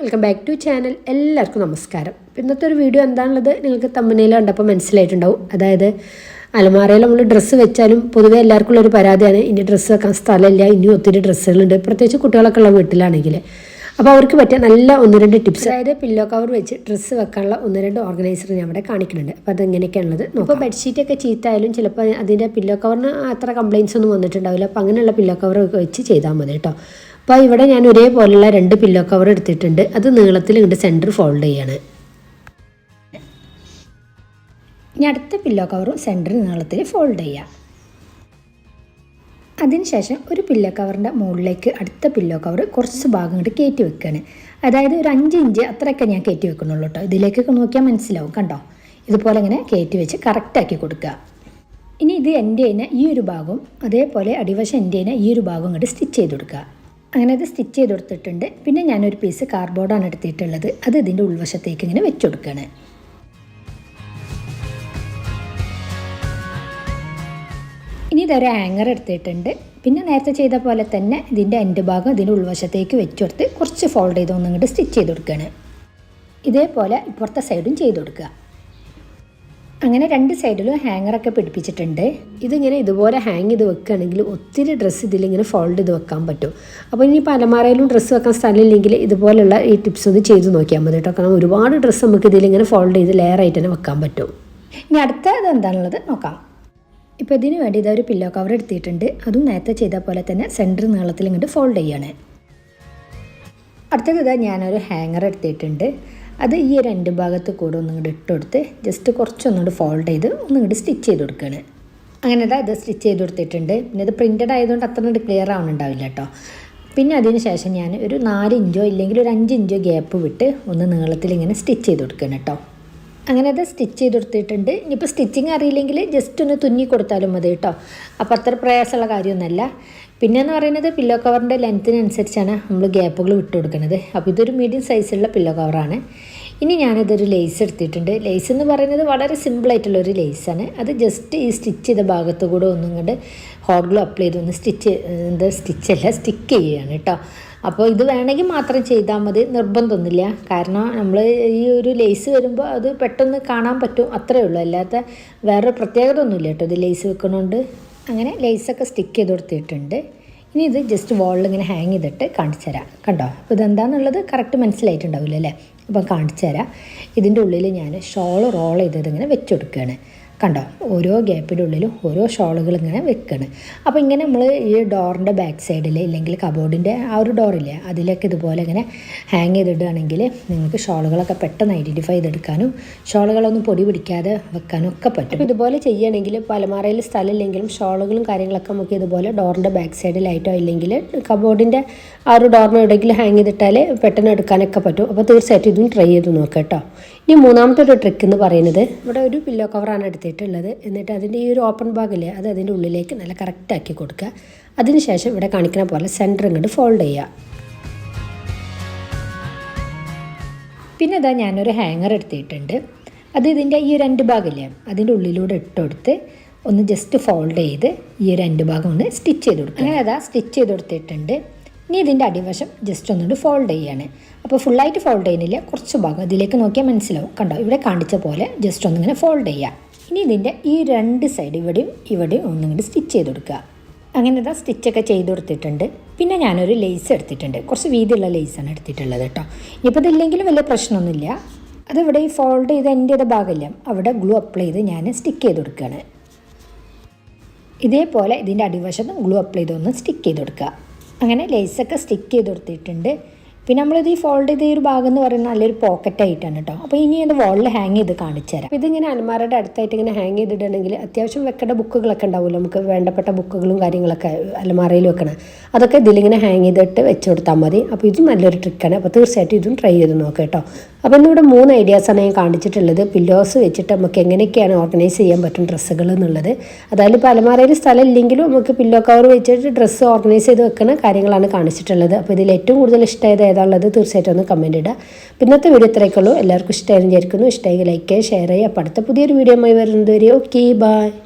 Welcome back to channel എല്ലാവർക്കും നമസ്കാരം. ഇന്നത്തെ ഒരു വീഡിയോ എന്താണുള്ളത് നിങ്ങൾക്ക് തമ്മനയിൽ കണ്ടപ്പോൾ മനസ്സിലായിട്ടുണ്ടാവും. അതായത് അലമാറയിൽ നമ്മൾ ഡ്രസ്സ് വെച്ചാലും പൊതുവേ എല്ലാവർക്കും ഉള്ളൊരു പരാതിയാണ്. ഇനി ഡ്രസ്സ് വെക്കാൻ സ്ഥലമില്ല ഇനി ഒത്തിരി ഡ്രസ്സുകളുണ്ട് പ്രത്യേകിച്ച് കുട്ടികളൊക്കെ ഉള്ള വീട്ടിലാണെങ്കിൽ. അപ്പോൾ അവർക്ക് പറ്റിയ നല്ല ഒന്ന് രണ്ട് ടിപ്സ്. അതായത് പില്ലോ കവർ വെച്ച് ഡ്രസ്സ് വെക്കാനുള്ള ഒന്ന് രണ്ട് ഓർഗനൈസർ ഞാൻ ഇവിടെ കാണിക്കുന്നുണ്ട്. അപ്പോൾ അത് എങ്ങനെയൊക്കെയാണുള്ളത് ഇപ്പോൾ ബെഡ്ഷീറ്റൊക്കെ ചീത്തായാലും ചിലപ്പോൾ അതിന്റെ പില്ലോ കവറിന് അത്ര കംപ്ലയിൻസ് ഒന്നും വന്നിട്ടുണ്ടാവില്ല. അപ്പോൾ അങ്ങനെയുള്ള പില്ലോ കവർ വെച്ച് ചെയ്താൽ മതി കേട്ടോ. അപ്പോൾ ഇവിടെ ഞാൻ ഒരേപോലുള്ള രണ്ട് പില്ലോ കവർ എടുത്തിട്ടുണ്ട്. അത് നീളത്തിൽ ഇങ്ങോട്ട് സെന്റർ ഫോൾഡ് ചെയ്യാണ്. ഇനി അടുത്ത പില്ലോ കവറും സെന്റർ നീളത്തിൽ ഫോൾഡ് ചെയ്യാം. അതിനുശേഷം ഒരു പില്ലോ കവറിന്റെ മുകളിലേക്ക് അടുത്ത പില്ലോ കവർ കുറച്ച് ഭാഗം കൊണ്ട് കയറ്റി വെക്കുകയാണ് അതായത് ഒരു അഞ്ച് ഇഞ്ച് അത്രയൊക്കെ ഞാൻ കയറ്റി വെക്കുന്നുള്ളൂ കേട്ടോ ഇതിലേക്കൊക്കെ നോക്കിയാൽ മനസ്സിലാവും കണ്ടോ? ഇതുപോലെ ഇങ്ങനെ കയറ്റി വെച്ച് കറക്റ്റാക്കി കൊടുക്കുക. ഇനി ഇത് എന്റെ തന്നെ ഈ ഒരു ഭാഗവും അതേപോലെ അടിവശം എന്റെ തന്നെ ഈ ഒരു ഭാഗം ഇങ്ങോട്ട് സ്റ്റിച്ച് ചെയ്ത് കൊടുക്കുക. അങ്ങനെ അത് സ്റ്റിച്ച് ചെയ്ത് കൊടുത്തിട്ടുണ്ട്. പിന്നെ ഞാനൊരു പീസ് കാർഡ്ബോർഡാണ് എടുത്തിട്ടുള്ളത്. അത് ഇതിന്റെ ഉൾവശത്തേക്ക് ഇങ്ങനെ വെച്ച് കൊടുക്കുകയാണ്. ഇനി ഇതൊരു ആങ്ങർ എടുത്തിട്ടുണ്ട്. പിന്നെ നേരത്തെ ചെയ്ത പോലെ തന്നെ ഇതിന്റെ എന്റെ ഭാഗം ഇതിന്റെ ഉൾവശത്തേക്ക് വെച്ച് കൊടുത്ത് കുറച്ച് ഫോൾഡ് ചെയ്ത് ഒന്നും ഇങ്ങോട്ട് സ്റ്റിച്ച് ചെയ്ത് കൊടുക്കുകയാണ് ഇതേപോലെ ഇപ്പുറത്തെ സൈഡും ചെയ്ത് കൊടുക്കുക. അങ്ങനെ രണ്ട് സൈഡിലും ഹാങ്ങറൊക്കെ പിടിപ്പിച്ചിട്ടുണ്ട്. ഇതിങ്ങനെ ഇതുപോലെ ഹാങ് ചെയ്ത് വെക്കുകയാണെങ്കിൽ ഒത്തിരി ഡ്രസ്സ് ഇതിലിങ്ങനെ ഫോൾഡ് ചെയ്ത് വെക്കാൻ പറ്റും. അപ്പോൾ ഇനി അലമാരയിലും ഡ്രസ്സ് വെക്കാൻ സ്ഥലമില്ലെങ്കിൽ ഇതുപോലുള്ള ഈ ടിപ്സ് ഒന്ന് ചെയ്ത് നോക്കിയാൽ മതി കേട്ടോ. കാരണം ഒരുപാട് ഡ്രസ്സ് നമുക്ക് ഇതിലിങ്ങനെ ഫോൾഡ് ചെയ്ത് ലെയർ ആയിട്ട് തന്നെ വെക്കാൻ പറ്റും. ഇനി അടുത്തത് എന്താണുള്ളത് നോക്കാം. ഇപ്പോൾ ഇതിന് വേണ്ടി ഇതൊരു പില്ലോ കവർ എടുത്തിട്ടുണ്ട്. അതും നേരത്തെ ചെയ്ത പോലെ തന്നെ സെന്റർ നീളത്തിൽ ഇങ്ങോട്ട് ഫോൾഡ് ചെയ്യാണ്. അടുത്തത് ഞാനൊരു ഹാങ്ങർ എടുത്തിട്ടുണ്ട്. അത് ഈ രണ്ട് ഭാഗത്ത് കൂടെ ഒന്ന് ഇങ്ങോട്ട് ഇട്ട് കൊടുത്ത് ജസ്റ്റ് കുറച്ചൊന്നുകൂടി ഫോൾഡ് ചെയ്ത് ഒന്ന് ഇങ്ങോട്ട് സ്റ്റിച്ച് ചെയ്ത് കൊടുക്കുകയാണ് അങ്ങനെ ഇതാ ഇത് സ്റ്റിച്ച് ചെയ്ത് കൊടുത്തിട്ടുണ്ട്. പിന്നെ ഇത് പ്രിന്റഡ് ആയതുകൊണ്ട് അത്ര ക്ലിയർ ആവുന്നുണ്ടാവില്ല കേട്ടോ. പിന്നെ അതിന് ശേഷം ഞാൻ ഒരു നാല് ഇഞ്ചോ ഇല്ലെങ്കിൽ ഒരു അഞ്ച് ഇഞ്ചോ ഗ്യാപ്പ് വിട്ട് ഒന്ന് നീളത്തിൽ ഇങ്ങനെ സ്റ്റിച്ച് ചെയ്ത് കൊടുക്കണം കേട്ടോ. അങ്ങനെ അത് സ്റ്റിച്ച് ചെയ്ത് കൊടുത്തിട്ടുണ്ട് ഇനിയിപ്പോൾ സ്റ്റിച്ചിങ് അറിയില്ലെങ്കിൽ ജസ്റ്റ് ഒന്ന് തുന്നി കൊടുത്താലും മതി കേട്ടോ. അപ്പോൾ അത്ര പ്രയാസമുള്ള കാര്യമൊന്നുമല്ല. പിന്നെ എന്ന് പറയുന്നത് പില്ലോ കവറിന്റെ ലെങ്ത്തിനനുസരിച്ചാണ് നമ്മൾ ഗ്യാപ്പുകൾ വിട്ട് കൊടുക്കുന്നത് അപ്പോൾ ഇതൊരു മീഡിയം സൈസുള്ള പില്ലോ കവറാണ് ഇനി ഞാനിതൊരു ലേസ് എടുത്തിട്ടുണ്ട്. ലേസ് എന്ന് പറയുന്നത് വളരെ സിമ്പിളായിട്ടുള്ള ഒരു ലേസാണ് അത് ജസ്റ്റ് ഈ സ്റ്റിച്ച് ചെയ്ത ഭാഗത്ത് കൂടെ ഒന്നും കൊണ്ട് ഹോട്ട് ഗ്ലോ അപ്ലൈ ചെയ്ത് ഒന്ന് സ്റ്റിച്ച് എന്താ സ്റ്റിച്ചല്ല സ്റ്റിക്ക് ചെയ്യുകയാണ് കേട്ടോ. അപ്പോൾ ഇത് വേണമെങ്കിൽ മാത്രം ചെയ്താൽ മതി. നിർബന്ധമൊന്നുമില്ല. കാരണം നമ്മൾ ഈ ഒരു ലേസ് വരുമ്പോൾ അത് പെട്ടെന്ന് കാണാൻ പറ്റും. അത്രയേ ഉള്ളൂ. അല്ലാത്ത വേറെ പ്രത്യേകത ഒന്നുമില്ല കേട്ടോ. ഇത് ലേസ് വെക്കണോണ്ട്. അങ്ങനെ ലേസൊക്കെ സ്റ്റിക്ക് ചെയ്ത് കൊടുത്തിട്ടുണ്ട്. ഇനി ഇത് ജസ്റ്റ് വാളിൽ ഇങ്ങനെ ഹാങ് ചെയ്തിട്ട് കാണിച്ചു തരാം. കണ്ടോ? അപ്പോൾ ഇതെന്താണെന്നുള്ളത് കറക്റ്റ് മനസ്സിലായിട്ടുണ്ടാവില്ല അല്ലേ അപ്പം കാണിച്ചു തരാം. ഇതിന്റെ ഉള്ളിൽ ഞാൻ ഷോൾ റോൾ ചെയ്തത് ഇങ്ങനെ വെച്ചു കൊടുക്കുകയാണ്. കണ്ടോ? ഓരോ ഗ്യാപ്പിന്റെ ഉള്ളിലും ഓരോ ഷോളുകൾ ഇങ്ങനെ വെക്കണം. അപ്പോൾ ഇങ്ങനെ നമ്മൾ ഈ ഡോറിന്റെ ബാക്ക് സൈഡിൽ ഇല്ലെങ്കിൽ കബോർഡിന്റെ ആ ഒരു ഡോറില്ലേ അതിലൊക്കെ ഇതുപോലെ ഇങ്ങനെ ഹാങ് ചെയ്തിടുകയാണെങ്കിൽ നിങ്ങൾക്ക് ഷോളുകളൊക്കെ പെട്ടെന്ന് ഐഡന്റിഫൈ ചെയ്തെടുക്കാനും ഷോളുകളൊന്നും പൊടി പിടിക്കാതെ വെക്കാനും ഒക്കെ പറ്റും. ഇതുപോലെ ചെയ്യുകയാണെങ്കിൽ പലമാറയിൽ സ്ഥലമില്ലെങ്കിലും ഷോളുകളും കാര്യങ്ങളൊക്കെ നമുക്ക് ഇതുപോലെ ഡോറിന്റെ ബാക്ക് സൈഡിലായിട്ടോ ഇല്ലെങ്കിൽ കബോർഡിന്റെ ആ ഒരു ഡോറിന് എവിടെയെങ്കിലും ഹാങ് ചെയ്തിട്ടാൽ പെട്ടെന്ന് എടുക്കാനൊക്കെ പറ്റും. അപ്പോൾ തീർച്ചയായിട്ടും ഇതും ട്രൈ ചെയ്ത് നോക്കാം കേട്ടോ. ഇനി മൂന്നാമത്തെ ഒരു ട്രിക്ക് എന്ന് പറയുന്നത് ഇവിടെ ഒരു പില്ലോ കവറാണ് എടുത്തിട്ടുള്ളത് എന്നിട്ട് അതിന്റെ ഈ ഒരു ഓപ്പൺ ഭാഗമില്ലേ അത് അതിന്റെ ഉള്ളിലേക്ക് നല്ല കറക്റ്റാക്കി കൊടുക്കുക. അതിനുശേഷം ഇവിടെ കാണിക്കുന്ന പോലെ സെന്റർ ഇങ്ങോട്ട് ഫോൾഡ് ചെയ്യുക. പിന്നെ ഇതാ ഞാനൊരു ഹാങ്ങർ എടുത്തിട്ടുണ്ട്. അത് ഇതിന്റെ ഈ രണ്ട് ഭാഗമില്ലേ അതിന്റെ ഉള്ളിലൂടെ ഇട്ടുകൊടുത്ത് ഒന്ന് ജസ്റ്റ് ഫോൾഡ് ചെയ്ത് ഈ രണ്ട് ഭാഗം ഒന്ന് സ്റ്റിച്ച് ചെയ്ത് കൊടുക്കുക. അങ്ങനെ അതാ സ്റ്റിച്ച് ചെയ്ത് കൊടുത്തിട്ടുണ്ട്. ഇനി ഇതിന്റെ അടിവശം ജസ്റ്റ് ഒന്നുകൊണ്ട് ഫോൾഡ് ചെയ്യാണ്. അപ്പോൾ ഫുള്ളായിട്ട് ഫോൾഡ് ചെയ്യുന്നില്ല കുറച്ച് ഭാഗം. ഇതിലേക്ക് നോക്കിയാൽ മനസ്സിലാവും. കണ്ടോ ഇവിടെ കാണിച്ച പോലെ ജസ്റ്റ് ഒന്നിങ്ങനെ ഫോൾഡ് ചെയ്യുക. ഇനി ഇതിന്റെ ഈ രണ്ട് സൈഡ് ഇവിടെയും ഇവിടെയും ഒന്നിങ്ങോട്ട് സ്റ്റിച്ച് ചെയ്ത് കൊടുക്കുക. അങ്ങനെ ഇതാ സ്റ്റിച്ചൊക്കെ ചെയ്ത് കൊടുത്തിട്ടുണ്ട്. പിന്നെ ഞാനൊരു ലേസ് എടുത്തിട്ടുണ്ട്. കുറച്ച് വീതിയുള്ള ലേസാണ് എടുത്തിട്ടുള്ളത് കേട്ടോ. ഇനിയിപ്പോൾ ഇതില്ലെങ്കിലും വലിയ പ്രശ്നമൊന്നുമില്ല. അതിവിടെ ഈ ഫോൾഡ് ചെയ്ത് എന്റെ ഭാഗമില്ല. അവിടെ ഗ്ലൂ അപ്ലൈ ചെയ്ത് ഞാൻ സ്റ്റിക്ക് ചെയ്ത് കൊടുക്കുകയാണ്. ഇതേപോലെ ഇതിന്റെ അടിവശത്തും ഗ്ലൂ അപ്ലൈ ചെയ്തൊന്ന് സ്റ്റിക്ക് ചെയ്ത് കൊടുക്കുക. അങ്ങനെ ലേസൊക്കെ സ്റ്റിക്ക് ചെയ്ത് കൊടുത്തിട്ടുണ്ട്. പിന്നെ നമ്മളിത് ഈ ഫോൾഡ് ചെയ്ത ഈ ഒരു ഭാഗം എന്ന് പറയുന്നത് നല്ലൊരു പോക്കറ്റ് ആയിട്ടാണ് കേട്ടോ അപ്പോൾ ഇനി അത് വാളിൽ ഹാങ് ചെയ്ത് കാണിച്ചു തരാം. ഇതിങ്ങനെ അലമാരയുടെ അടുത്തായിട്ട് ഇങ്ങനെ ഹാങ് ചെയ്തിട്ടുണ്ടെങ്കിൽ അത്യാവശ്യം വെക്കേണ്ട ബുക്കുകളൊക്കെ ഉണ്ടാവുമല്ലോ നമുക്ക് വേണ്ടപ്പെട്ട ബുക്കുകളും കാര്യങ്ങളൊക്കെ അലമാരയിൽ വെക്കണം. അതൊക്കെ ഇതിലിങ്ങനെ ഹാങ് ചെയ്തിട്ട് വെച്ച് കൊടുത്താൽ മതി. അപ്പോൾ ഇതും നല്ലൊരു ട്രിക്കാണ് അപ്പോൾ തീർച്ചയായിട്ടും ഇതും ട്രൈ ചെയ്ത് നോക്കാം കേട്ടോ അപ്പോൾ ഇന്നിവിടെ മൂന്ന് ഐഡിയാസാണ് ഞാൻ കാണിച്ചിട്ടുള്ളത്. പില്ലോസ് വെച്ചിട്ട് നമുക്ക് എങ്ങനെയൊക്കെയാണ് ഓർഗനൈസ് ചെയ്യാൻ പറ്റും ഡ്രസ്സുകൾ എന്നുള്ളത്. അതായത് ഇപ്പോൾ അലമാരയിൽ സ്ഥലം ഇല്ലെങ്കിലും നമുക്ക് പില്ലോ കവർ വെച്ചിട്ട് ഡ്രസ്സ് ഓർഗനൈസ് ചെയ്ത് വെക്കുന്ന കാര്യങ്ങളാണ് കാണിച്ചിട്ടുള്ളത്. അപ്പോൾ ഇതിൽ ഏറ്റവും കൂടുതൽ ഇഷ്ടമായത് ഏതാണുള്ളത് തീർച്ചയായിട്ടും ഒന്ന് കമന്റ് ഇടുക. പിന്നത്തെ വീഡിയോ ഇത്രയൊക്കെ ഉള്ളൂ. എല്ലാവർക്കും ഇഷ്ടമായി വിചാരിക്കുന്നു. ഇഷ്ടമായി ലൈക്ക് ചെയ്യുക ഷെയർ ചെയ്യുക അപ്പോൾ അടുത്ത പുതിയൊരു വീഡിയോ ആയി വരുന്നത് വരെ ഓക്കെ ബൈ